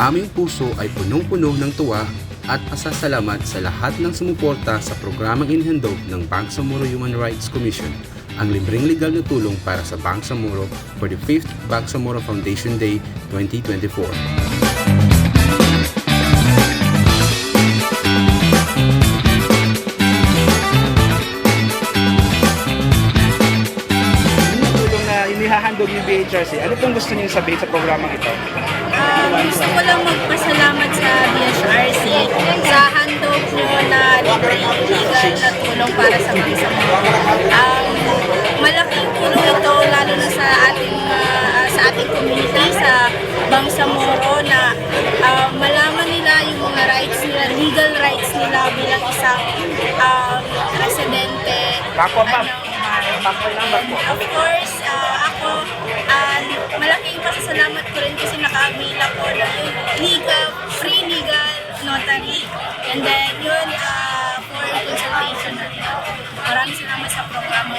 aming puso ay punong-puno ng tuwa at pasasalamat sa lahat ng sumuporta sa programang inihandog ng Bangsamoro Human Rights Commission, ang libreng legal na tulong para sa Bangsamoro for the 5th Bangsamoro Foundation Day 2024. BHRC, ano pong gusto niyo sabihin sa programang ito? Um, gusto ko lang magpasalamat sa BHRC sa handog nyo na libreng legal na tulong para sa bansa mo. Um, malaking tulong ito lalo na sa ating ah, sa ating community sa Bangsamoro na ah, malaman nila yung mga rights nila, legal rights nila bilang isang um, residente. Kako. Ano. Of course, ah, ako, ah, malaking pasasalamat ko rin kasi naka-avail ako ng legal, free legal notary. And then yun, ah, for consultation na rin. Maraming salamat sa programa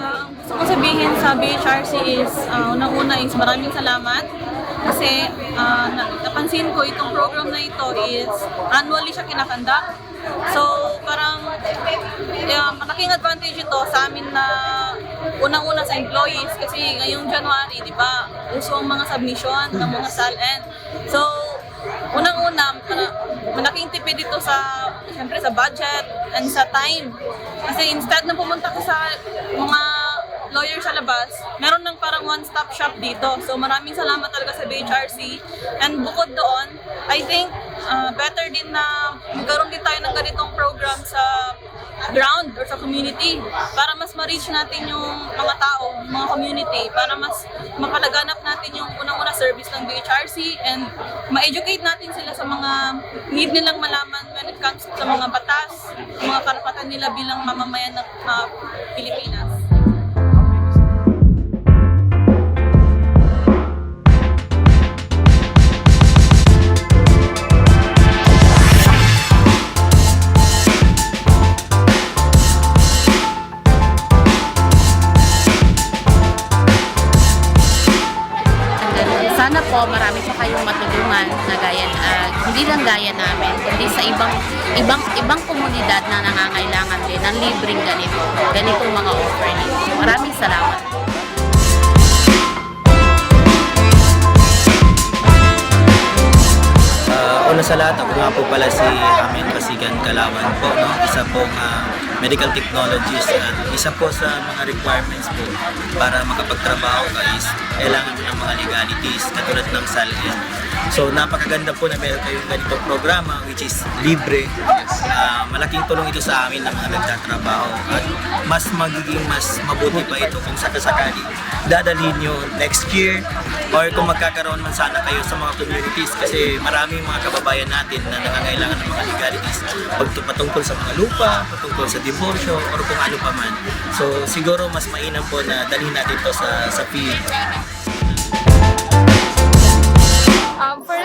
ang gusto ko sabihin sa BHRC is, ah, unang-una is maraming salamat kasi na- napansin ko itong program na ito is annually siya kinakanda. So parang yeah, malaking advantage ito sa amin na unang-una sa employees kasi ngayong January, di ba, uso ang mga submission ng mga SALN. So unang-una, malaking tipid dito sa, siyempre sa budget and sa time. Kasi instead na pumunta ko sa mga lawyer sa labas, meron ng parang one-stop shop dito. So maraming salamat talaga sa BHRC. And bukod doon, I think uh, better din na magkaroon din tayo ng ganitong program sa ground or sa community para mas ma-reach natin yung mga tao, mga community, para mas makalaganap natin yung unang-una service ng BHRC and ma-educate natin sila sa mga need nilang malaman when it comes sa mga batas, mga karapatan nila bilang mamamayan ng uh, Pilipinas. Hindi lang gaya namin, kundi sa ibang ibang ibang komunidad na nangangailangan din ng libreng ganito, ganitong mga offer. Maraming salamat. Ah, una sa lahat, ako nga po pala si Amin Basigan Kalawan po, no? isa pong ah, medical technologist at isa po sa mga requirements po para makapagtrabaho ka is kailangan mo ng mga legalities katulad ng SALN. So napakaganda po na meron kayong ganitong programa which is libre. Ah, malaking tulong ito sa amin na mga nagtatrabaho at mas magiging mas mabuti pa ito kung sakasakali dadalhin nyo next year or kung magkakaroon man sana kayo sa mga communities kasi maraming mga kababayan natin na nangangailangan ng mga legalities patungkol sa mga lupa, patungkol sa diborsyo or kung ano pa man. So siguro mas mainam po na dalhin natin to sa sa field.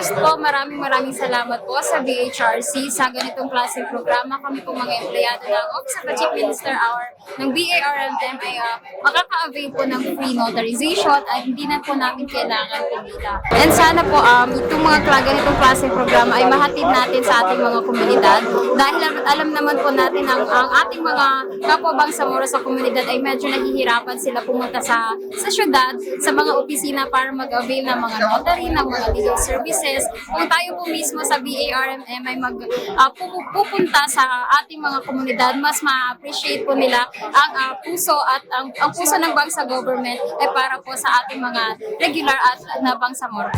First po, maraming maraming salamat po sa BHRC sa ganitong klaseng programa. Kami po mga empleyado ng Office of the Chief Minister Hour ng BARMM ay uh, makaka-avail po ng free notarization at hindi na po namin kailangan pumila. And sana po um, itong mga ganitong klaseng programa ay mahatid natin sa ating mga komunidad dahil alam, naman po natin ang, ang ating mga kapwabang sa mura sa komunidad ay medyo nahihirapan sila pumunta sa sa syudad, sa mga opisina para mag-avail ng mga notary, ng mga legal services. Kung tayo po mismo sa BARMM ay mag, pu- pupunta sa ating mga komunidad, mas ma-appreciate po nila ang ah, puso at ang, ang puso ng bangsa government ay para po sa ating mga regular at na bangsa mura.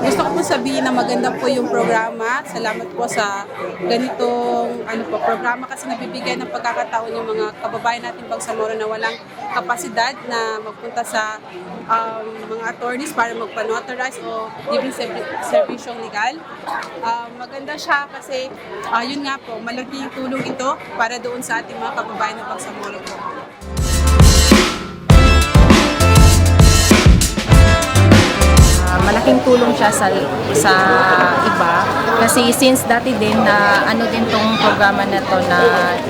Gusto ko po sabihin na maganda po yung programa. Salamat po sa ganitong ano po, programa kasi nabibigay ng pagkakataon yung mga kababayan natin pag sa Moro na walang kapasidad na magpunta sa um, mga attorneys para magpa-notarize o servi- servisyong legal. Um, maganda siya kasi ah, yun nga po, malaking tulong ito para doon sa ating mga kababayan ng Pagsamoro po. Malaking tulong siya sa sa iba kasi since dati din na ano din tong programa na to na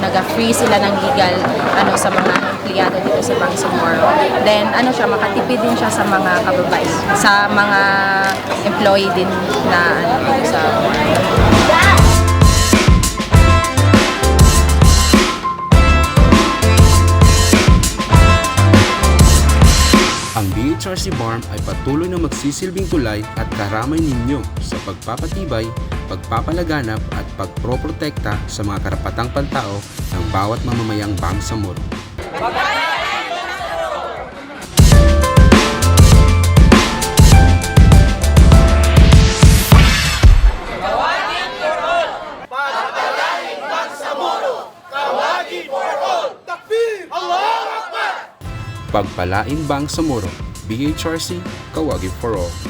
naga-free sila ng legal ano sa mga empleyado dito sa Bangsamoro. Then ano siya makatipid din siya sa mga kababae, sa mga employee din na ano sa Ang BHRC BARM ay patuloy na magsisilbing tulay at karamay ninyo sa pagpapatibay, pagpapalaganap at pagproprotekta sa mga karapatang pantao ng bawat mamamayang Bangsamoro. Pagpalain Bangsamoro, BHRC, Kawagi for All.